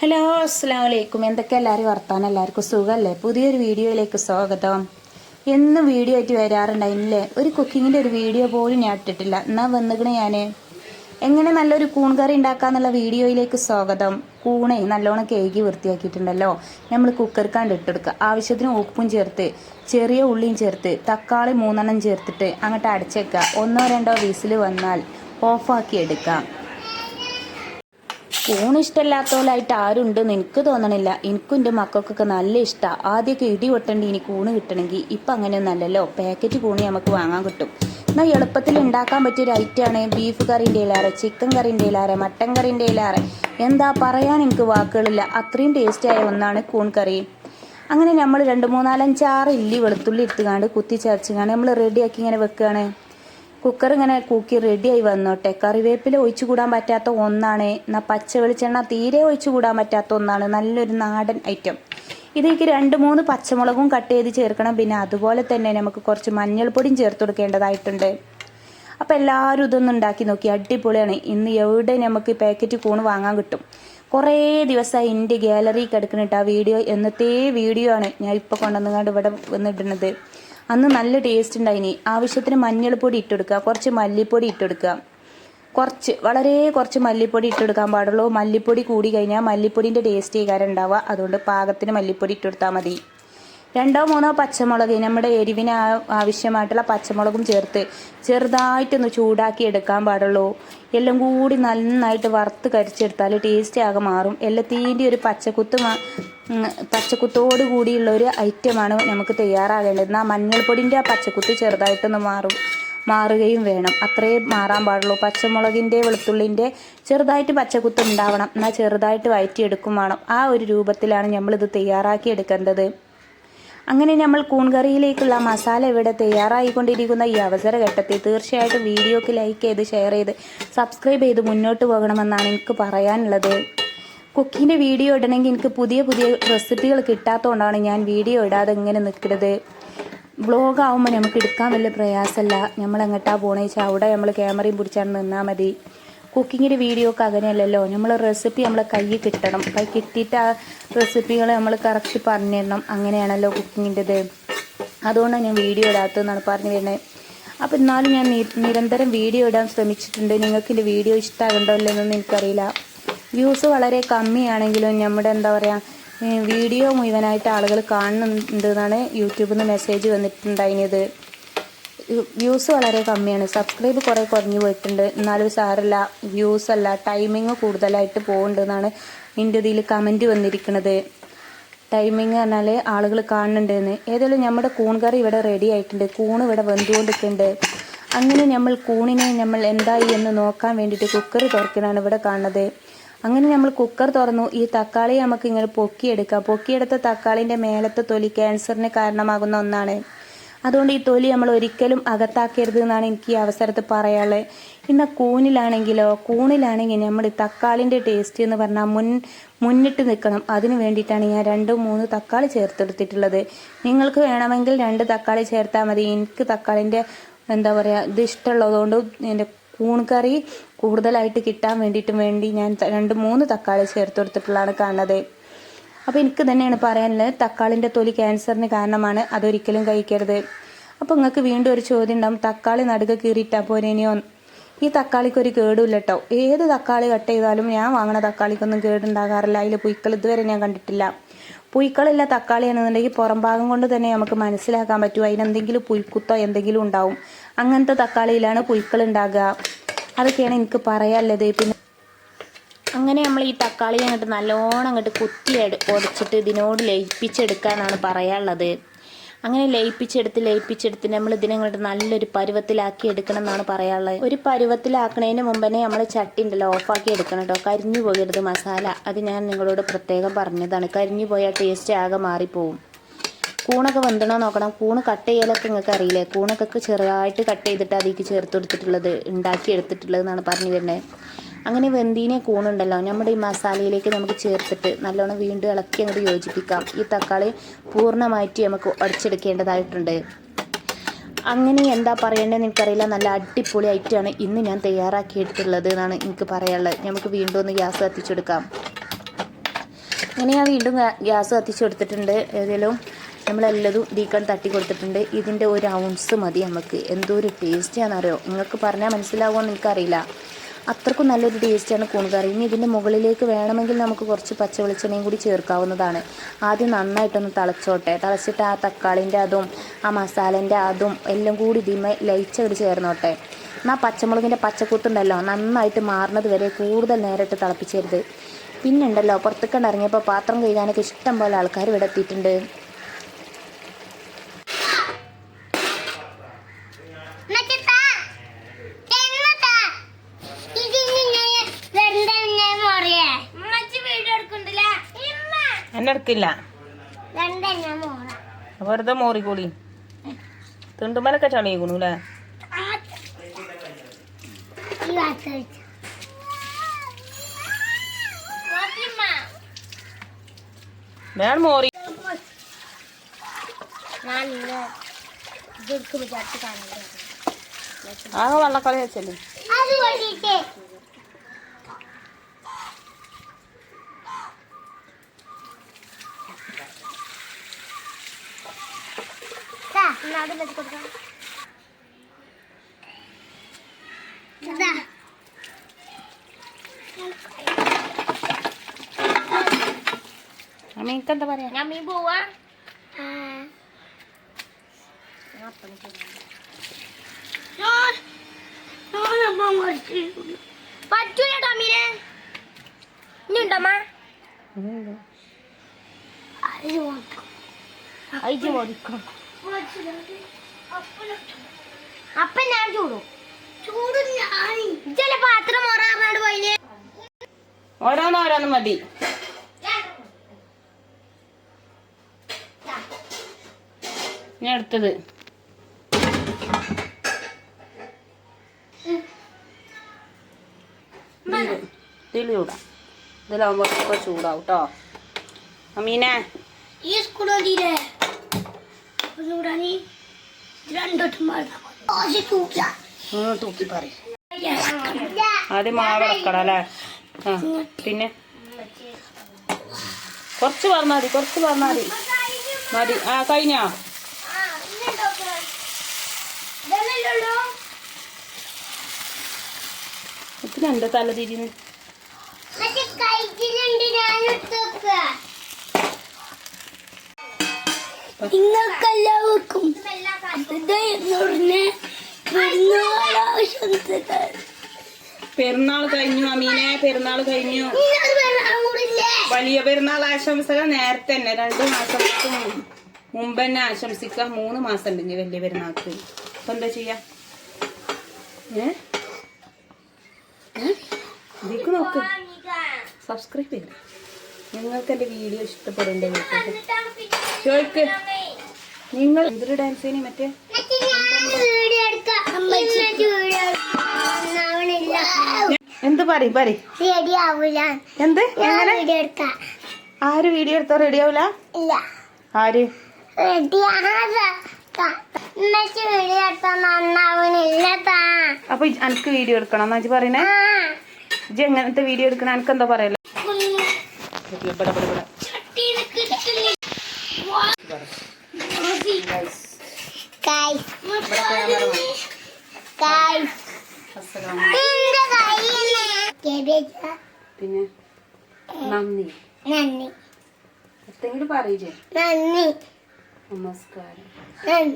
Hello അസ്സാം വലൈക്കും എന്തൊക്കെ എല്ലാവരും വർത്താനം? എല്ലാവർക്കും സുഖമല്ലേ പുതിയൊരു വീഡിയോയിലേക്ക് സ്വാഗതം. എന്നും വീഡിയോ ആയിട്ട് വരാറുണ്ടായില്ലേ ഒരു കുക്കിങ്ങിന്റെ ഒരു വീഡിയോ പോലും ഞാൻ ഇട്ടിട്ടില്ല. എന്നാൽ വന്നിക്കണേ ഞാൻ എങ്ങനെ നല്ലൊരു കൂൺ കറി ഉണ്ടാക്കാന്നുള്ള വീഡിയോയിലേക്ക് സ്വാഗതം. കൂണേ നല്ലോണം കേകി വൃത്തിയാക്കിയിട്ടുണ്ടല്ലോ. നമ്മൾ കുക്കർക്കാണ്ട് ഇട്ടെടുക്കുക. ആവശ്യത്തിന് ഉപ്പും ചേർത്ത് ചെറിയ ഉള്ളിയും ചേർത്ത് തക്കാളി മൂന്നെണ്ണം ചേർത്തിട്ട് അങ്ങോട്ട് അടച്ചേക്കുക. ഒന്നോ രണ്ടോ വീസിൽ വന്നാൽ ഓഫാക്കി എടുക്കാം. കൂൺ ഇഷ്ടമല്ലാത്തവരായിട്ട് ആരുണ്ട് ഉണ്ടെന്ന് എനിക്ക് തോന്നണില്ല. എനിക്കും എന്റെ മക്കൾക്കൊക്കെ നല്ല ഇഷ്ടമാണ് ആദ്യമൊക്കെ ഇടി വെട്ടേണ്ടി ഇനി കൂണ് കിട്ടണമെങ്കിൽ ഇപ്പം അങ്ങനെയൊന്നും അല്ലല്ലോ. പാക്കറ്റ് കൂണ് നമുക്ക് വാങ്ങാൻ കിട്ടും. എന്നാൽ എളുപ്പത്തിൽ ഉണ്ടാക്കാൻ പറ്റിയൊരു ഐറ്റമാണ് ബീഫ് കറിന്റെ ഇലാറ് ചിക്കൻ കറിന്റെ ഇലാറ് മട്ടൻ കറിന്റെ ഇലാറ് എന്താ പറയാൻ എനിക്ക് വാക്കുകളില്ല. അത്രയും ടേസ്റ്റായ ഒന്നാണ് കൂൺ കറി. അങ്ങനെ നമ്മൾ രണ്ട് മൂന്നാലഞ്ചാറ് ഇല്ലി വെളുത്തുള്ളി എടുത്തുകാണ്ട് കുത്തി ചതച്ചുകാണ്ട് നമ്മൾ റെഡിയാക്കി ഇങ്ങനെ വെക്കുകയാണ്. കുക്കർ ഇങ്ങനെ കൂക്കി റെഡിയായി വന്നോട്ടെ. കറിവേപ്പില ഒഴിച്ചു കൂടാൻ പറ്റാത്ത ഒന്നാണ്. എന്നാൽ പച്ച വെളിച്ചെണ്ണ തീരെ ഒഴിച്ചു കൂടാൻ പറ്റാത്ത ഒന്നാണ്. നല്ലൊരു നാടൻ ഐറ്റം ഇതിലേക്ക് രണ്ട് മൂന്ന് പച്ചമുളകും കട്ട് ചെയ്ത് ചേർക്കണം. പിന്നെ അതുപോലെ തന്നെ നമുക്ക് കുറച്ച് മഞ്ഞൾപ്പൊടിയും ചേർത്ത് കൊടുക്കേണ്ടതായിട്ടുണ്ട്. അപ്പോൾ എല്ലാവരും ഇതൊന്നും ഉണ്ടാക്കി നോക്കി. അടിപൊളിയാണ്. ഇന്ന് എവിടെ നമുക്ക് പാക്കറ്റ് കൂണ് വാങ്ങാൻ കിട്ടും. കുറേ ദിവസമായി എന്റെ ഗാലറി കിടക്കുന്നുണ്ട് ആ വീഡിയോ എന്നത്തെ വീഡിയോ ആണ് ഞാൻ ഇപ്പോൾ കൊണ്ടുവന്നുകൊണ്ട് ഇവിടെ വന്നിടുന്നത്. അന്ന് നല്ല ടേസ്റ്റ് ഉണ്ടായിനി. ആവശ്യത്തിന് മഞ്ഞൾപ്പൊടി ഇട്ടെടുക്കുക. കുറച്ച് മല്ലിപ്പൊടി ഇട്ടെടുക്കുക. കുറച്ച് വളരെ കുറച്ച് മല്ലിപ്പൊടി ഇട്ടെടുക്കാൻ പാടുള്ളൂ. മല്ലിപ്പൊടി കൂടി കഴിഞ്ഞാൽ മല്ലിപ്പൊടിന്റെ ടേസ്റ്റ് കാരം ഉണ്ടാവുക. അതുകൊണ്ട് പാകത്തിന് മല്ലിപ്പൊടി ഇട്ടെടുത്താൽ മതി. രണ്ടോ മൂന്നോ പച്ചമുളക് നമ്മുടെ എരിവിന് ആവശ്യമായിട്ടുള്ള പച്ചമുളകും ചേർത്ത് ചെറുതായിട്ടൊന്ന് ചൂടാക്കി എടുക്കാൻ പാടുള്ളൂ. എല്ലാം കൂടി നന്നായിട്ട് വറുത്ത് കരിച്ചെടുത്താൽ ടേസ്റ്റ് ആകെ മാറും. എല്ലാത്തിന്റെ ഒരു പച്ചക്കുത്ത് പച്ചക്കുത്തോട് കൂടിയുള്ള ഒരു ഐറ്റമാണ് നമുക്ക് തയ്യാറാകേണ്ടത്. എന്നാൽ മഞ്ഞൾപ്പൊടിന്റെ ആ പച്ചക്കുത്ത് ചെറുതായിട്ടൊന്ന് മാറും മാറുകയും വേണം. അത്രേ മാറാൻ പാടുള്ളൂ. പച്ചമുളകിന്റെ വെളുത്തുള്ളിന്റെ ചെറുതായിട്ട് പച്ചക്കുത്ത് ഉണ്ടാവണം. എന്നാൽ ചെറുതായിട്ട് വയറ്റിയെടുക്കും വേണം. ആ ഒരു രൂപത്തിലാണ് നമ്മളിത് തയ്യാറാക്കി എടുക്കേണ്ടത്. അങ്ങനെ നമ്മൾ കൂൺകറിയിലേക്കുള്ള മസാല ഇവിടെ തയ്യാറായിക്കൊണ്ടിരിക്കുന്ന ഈ അവസരഘട്ടത്തിൽ തീർച്ചയായിട്ടും വീഡിയോക്ക് ലൈക്ക് ചെയ്ത് ഷെയർ ചെയ്ത് സബ്സ്ക്രൈബ് ചെയ്ത് മുന്നോട്ട് പോകണമെന്നാണ് എനിക്ക് പറയാനുള്ളത്. കുക്കിങ്ങിന്റെ വീഡിയോ ഇടണമെങ്കിൽ എനിക്ക് പുതിയ പുതിയ റെസിപ്പികൾ കിട്ടാത്തതുകൊണ്ടാണ് ഞാൻ വീഡിയോ ഇടാതെ ഇങ്ങനെ നിൽക്കുന്നത്. വ്ളോഗാവുമ്പോൾ നമുക്ക് എടുക്കാൻ വലിയ പ്രയാസമല്ല നമ്മൾ എങ്ങോട്ടാണ് പോകണമെന്ന് വെച്ചാൽ അവിടെ നമ്മൾ ക്യാമറയും പിടിച്ചാണ് നിന്നാൽ മതി. കുക്കിങ്ങിന്റെ വീഡിയോ ഒക്കെ അങ്ങനെയല്ലല്ലോ. നമ്മൾ റെസിപ്പി നമ്മളെ കയ്യിൽ കിട്ടണം. കൈ കിട്ടിയിട്ട് ആ റെസിപ്പികൾ നമ്മൾ കറക്റ്റ് പറഞ്ഞു തരണം അങ്ങനെയാണല്ലോ കുക്കിങ്ങിന്റെത് അതുകൊണ്ടാണ് ഞാൻ വീഡിയോ ഇടാത്തതെന്നാണ് പറഞ്ഞു വരുന്നത് അപ്പോൾ എന്നാലും ഞാൻ നിരന്തരം വീഡിയോ ഇടാൻ ശ്രമിച്ചിട്ടുണ്ട്. നിങ്ങൾക്ക് എന്റെ വീഡിയോ ഇഷ്ടമാകണ്ടോ ഇല്ലെന്നൊന്നും എനിക്കറിയില്ല. വ്യൂസ് വളരെ കമ്മിയാണെങ്കിലും നമ്മുടെ എന്താ പറയുക വീഡിയോ മുഴുവനായിട്ട് ആളുകൾ കാണുന്നുണ്ട് എന്നാണ് യൂട്യൂബിൽ നിന്ന് മെസ്സേജ് വന്നിട്ടുണ്ടായിരുന്നത്. വ്യൂസ് വളരെ കമ്മിയാണ്. സബ്സ്ക്രൈബ് കുറേ കുറഞ്ഞു പോയിട്ടുണ്ട്. എന്നാലും സാരല്ല വ്യൂസ് അല്ല ടൈമിങ് കൂടുതലായിട്ട് പോകുന്നുണ്ടെന്നാണ് എന്റെ ഇതിൽ കമന്റ് വന്നിരിക്കുന്നത്. ടൈമിങ് പറഞ്ഞാൽ ആളുകൾ കാണുന്നുണ്ടെന്ന്. ഏതായാലും നമ്മുടെ കൂൺ കറി ഇവിടെ റെഡി ആയിട്ടുണ്ട്. കൂൺ ഇവിടെ വെന്തുകൊണ്ടിരിക്കുന്നുണ്ട്. അങ്ങനെ നമ്മൾ കൂണിനെ നമ്മൾ എന്തായി എന്ന് നോക്കാൻ വേണ്ടിയിട്ട് കുക്കർ തുറക്കണാണ് ഇവിടെ കാണുന്നത്. അങ്ങനെ നമ്മൾ കുക്കർ തുറന്നു. ഈ തക്കാളി നമുക്ക് ഇങ്ങനെ പൊക്കിയെടുക്കാം. പൊക്കിയെടുത്ത തക്കാളിന്റെ മേലത്തെ തൊലി ക്യാൻസറിന് കാരണമാകുന്ന ഒന്നാണ്. അതുകൊണ്ട് ഈ തൊലി നമ്മൾ ഒരിക്കലും അകത്താക്കരുത് എന്നാണ് എനിക്ക് ഈ അവസരത്തിൽ പറയാനുള്ളത്. പിന്നെ കൂണിലാണെങ്കിലോ കൂണിലാണെങ്കിൽ നമ്മൾ തക്കാളിന്റെ ടേസ്റ്റ് എന്ന് പറഞ്ഞാൽ മുൻ മുന്നിട്ട് നിൽക്കണം. അതിന് വേണ്ടിയിട്ടാണ് ഞാൻ രണ്ട് മൂന്ന് തക്കാളി ചേർത്തെടുത്തിട്ടുള്ളത്. നിങ്ങൾക്ക് വേണമെങ്കിൽ രണ്ട് തക്കാളി ചേർത്താൽ മതി. എനിക്ക് തക്കാളിന്റെ എന്താ പറയുക ഇത് ഇഷ്ടമുള്ളതുകൊണ്ട് എന്റെ കൂൺ കറി കൂടുതലായിട്ട് കിട്ടാൻ വേണ്ടിയിട്ടും വേണ്ടി ഞാൻ രണ്ട് മൂന്ന് തക്കാളി ചേർത്ത് കൊടുത്തിട്ടുള്ളതാണ് കാണുന്നത്. അപ്പോൾ എനിക്ക് തന്നെയാണ് പറയാനുള്ളത് തക്കാളിന്റെ തൊലി ക്യാൻസറിന് കാരണമാണ് അതൊരിക്കലും കഴിക്കരുത്. അപ്പോൾ നിങ്ങൾക്ക് വീണ്ടും ഒരു ചോദ്യം ഉണ്ടാവും തക്കാളി നടുക കീറിയിട്ടാൽ പോരേനെയോ ഈ തക്കാളിക്ക് ഒരു കേടുമില്ല കേട്ടോ ഏത് തക്കാളി കട്ട് ചെയ്താലും ഞാൻ വാങ്ങണ തക്കാളിക്കൊന്നും കേടുണ്ടാകാറില്ല. അതിൽ പുയ്ക്കൾ ഇതുവരെ ഞാൻ കണ്ടിട്ടില്ല. പുയ്ക്കളില്ല തക്കാളിയാണെന്നുണ്ടെങ്കിൽ പുറം ഭാഗം കൊണ്ട് തന്നെ നമുക്ക് മനസ്സിലാക്കാൻ പറ്റും. അതിനെന്തെങ്കിലും പുയ്ക്കുത്തോ എന്തെങ്കിലും ഉണ്ടാവും. അങ്ങനത്തെ തക്കാളിയിലാണ് പുയ്ക്കൾ ഉണ്ടാകുക. അതൊക്കെയാണ് എനിക്ക് പറയാനുള്ളത്. പിന്നെ അങ്ങനെ നമ്മൾ ഈ തക്കാളി അങ്ങോട്ട് നല്ലോണം അങ്ങോട്ട് കുത്തി ഉടച്ചിട്ട് ഇതിനോട് ലയിപ്പിച്ചെടുക്കാനാണ് പറയാനുള്ളത്. അങ്ങനെ ലയിപ്പിച്ചെടുത്ത് ലയിപ്പിച്ചെടുത്ത് നമ്മൾ ഇതിനെ ഇതിനങ്ങോട്ട് നല്ലൊരു പരുവത്തിലാക്കി എടുക്കണം എന്നാണ് പറയാനുള്ളത്. ഒരു പരുവത്തിലാക്കണതിന് മുമ്പേ നമ്മൾ ചട്ടി ഉണ്ടല്ലോ ഓഫാക്കി എടുക്കണം കേട്ടോ കരിഞ്ഞു പോകരുത് മസാല. അത് ഞാൻ നിങ്ങളോട് പ്രത്യേകം പറഞ്ഞതാണ്. കരിഞ്ഞു പോയാൽ ടേസ്റ്റ് ആകെ മാറിപ്പോവും. കൂണൊക്കെ വെന്തണോ നോക്കണം. കൂണ് കട്ട് ചെയ്യലൊക്കെ നിങ്ങൾക്ക് അറിയില്ലേ? കൂണൊക്കെ ചെറുതായിട്ട് കട്ട് ചെയ്തിട്ട് അതിലേക്ക് ചേർത്ത് കൊടുത്തിട്ടുള്ളത് ഉണ്ടാക്കി എടുത്തിട്ടുള്ളത് എന്നാണ് പറഞ്ഞു വരുന്നത്. അങ്ങനെ വെന്തീനെ കൂണുണ്ടല്ലോ. നമ്മുടെ ഈ മസാലയിലേക്ക് നമുക്ക് ചേർത്തിട്ട് നല്ലോണം വീണ്ടും ഇളക്കി അങ്ങോട്ട് യോജിപ്പിക്കാം. ഈ തക്കാളി പൂർണമായിട്ട് നമുക്ക് ഉടച്ചെടുക്കേണ്ടതായിട്ടുണ്ട് അങ്ങനെ എന്താ പറയേണ്ടതെന്ന് എനിക്കറിയില്ല. നല്ല അടിപൊളി ഐറ്റമാണ് ഇന്ന് ഞാൻ തയ്യാറാക്കിയിട്ടുള്ളത് എന്നാണ് എനിക്ക് പറയാനുള്ളത്. നമുക്ക് വീണ്ടും ഒന്ന് ഗ്യാസ് കത്തിച്ചെടുക്കാം. അങ്ങനെ ഞാൻ വീണ്ടും ഗ്യാസ് കത്തിച്ചു കൊടുത്തിട്ടുണ്ട് ഏതെങ്കിലും നമ്മളെല്ലതും ദീക്കാൻ തട്ടി കൊടുത്തിട്ടുണ്ട്. ഇതിന്റെ ഒരു ഔൺസ് മതി നമുക്ക് എന്തോ ഒരു ടേസ്റ്റാണെന്നറിയോ നിങ്ങൾക്ക് പറഞ്ഞാൽ മനസ്സിലാവുമെന്ന് എനിക്കറിയില്ല. അത്രക്കും നല്ലൊരു ടേസ്റ്റാണ് കൂണുകറി. ഇനി ഇതിന്റെ മുകളിലേക്ക് വേണമെങ്കിൽ നമുക്ക് കുറച്ച് പച്ച വെളിച്ചെണ്ണയും കൂടി ചേർക്കാവുന്നതാണ്. ആദ്യം നന്നായിട്ടൊന്ന് തിളച്ചോട്ടെ. തിളച്ചിട്ട് ആ തക്കാളിന്റെ അതും ആ മസാലേന്റെ അതും എല്ലാം കൂടി ഇതിമേ ലയിച്ചങ്ങോട്ട് ചേർന്നോട്ടെ. എന്നാൽ പച്ചമുളകിന്റെ പച്ചക്കൂത്തുണ്ടല്ലോ നന്നായിട്ട് മാറുന്നത് വരെ കൂടുതൽ നേരിട്ട് തിളപ്പിച്ചരുത്. പിന്നുണ്ടല്ലോ പുറത്തേക്കണ്ട് ഇറങ്ങിയപ്പോൾ പാത്രം കഴുകാനൊക്കെ ഇഷ്ടം പോലെ ആൾക്കാർ ഇവിടെ എത്തിയിട്ടുണ്ട്. മോറ. വെറുതെ മോറിക്കൂടി തിണ്ടുമലൊക്കെ ചളിയിക്കണു അല്ലേ. വേണം മോറി. ആ വള്ളക്കളി വെച്ചല്ലേ? അവിടെ വെച്ച് കൊടുക്കാം. ദാ. അമ്മ എനിക്കെന്താ പറയാ ഞാൻ മീൻ പോവാ പറ്റൂലട്ടോ മീനെ ഇനി ഉണ്ടമ്മ അയച്ചു കൊടുക്കും അപ്പൊ ഞാൻ ചൂടും. ചൂടും ഞാൻ ചില പാത്രം മോറാറുണ്ട് പോയിന്? ഓരോന്നോരോന്ന് ഓരോന്ന് മതി. ഞാൻ എടുത്തത്. ഇതിൽ ചൂടാം. ചൂടാവും കേട്ടോ അമീനെ. ഈ വണ്ടിയില്ലേ ചൂടാനി രണ്ടോട്ടും തൂക്കി പറയും. ആദ്യം മാവ് ഇളക്കണം അല്ലേ? ആ പിന്നെ? കുറച്ച് പറഞ്ഞാൽ മതി കുറച്ച് പറഞ്ഞാൽ മതി. മതി. ആ കഴിഞ്ഞോ? ഇതിനെന്താ തല തിരിഞ്ഞ് ഹൃദയനുറിഞ്ഞ പെരുന്നാളാശംസകൾ പെരുന്നാൾ കഴിഞ്ഞു അമീനെ. പെരുന്നാൾ കഴിഞ്ഞു. വലിയ പെരുന്നാൾ ആശംസകൾ നേരത്തെ തന്നെ. രണ്ട് മാസം മുമ്പ് തന്നെ ആശംസിക്ക മൂന്ന് മാസം ഉണ്ട് ഇനി വലിയ പെരുന്നാൾക്ക്. അപ്പൊ എന്താ ചെയ്യാ? ഏ? നോക്ക്. സബ്സ്ക്രൈബ് ചെയ്യണം നിങ്ങൾക്ക് എന്റെ വീഡിയോ ഇഷ്ടപ്പെടേണ്ട ചോദിക്ക്. നിങ്ങൾ എന്തൊരു ഡാൻസ് മറ്റേ എന്ത് പറയും പറയും എന്ത്? ആര് വീഡിയോ എടുത്താ? റെഡി ആവൂല? ആര്? അപ്പൊ അനക്ക് വീഡിയോ എടുക്കണം. എന്നാ പറയുന്നേ ഇജ്ജ് എങ്ങനത്തെ വീഡിയോ എടുക്കണം? അനക്ക് എന്താ പറയല്ലോ പിന്നെ നന്ദി. നന്ദി. എന്തെങ്കിലും പറയില്ലേ? നന്ദി. നമസ്കാരം.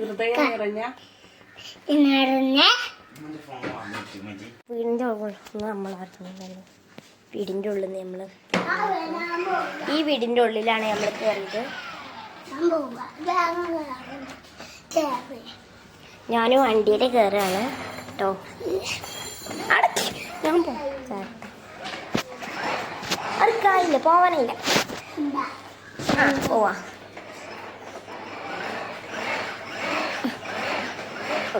ഹൃദയം നിറഞ്ഞ? നിറഞ്ഞ? വീടിന്റെ ഉള്ളിൽ നമ്മൾ അറിഞ്ഞു വീടിന്റെ ഉള്ളിൽ നമ്മൾ ഈ വീടിന്റെ ഉള്ളിലാണ് നമ്മൾ കയറിയത് ഞാനും വണ്ടിയിൽ കയറുകയാണ് കേട്ടോ. ഞാൻ അടുക്കായില്ല പോവാനില്ല. പോവാ.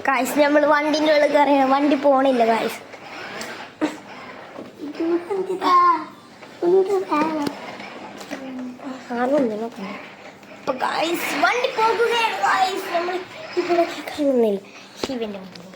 കായ്സ് നമ്മൾ വണ്ടിന്റെ ഉള്ളിൽ കയറിയാണ് വണ്ടി പോണില്ല കായ്സ് അപ്പൊ ഗായ്സ് വണ്ടി പോകുകയാണ്. ഗായ്സ് നമ്മൾ ഇവിടെ കാണുന്നില്ല ശിവന്റെ മുന്നിൽ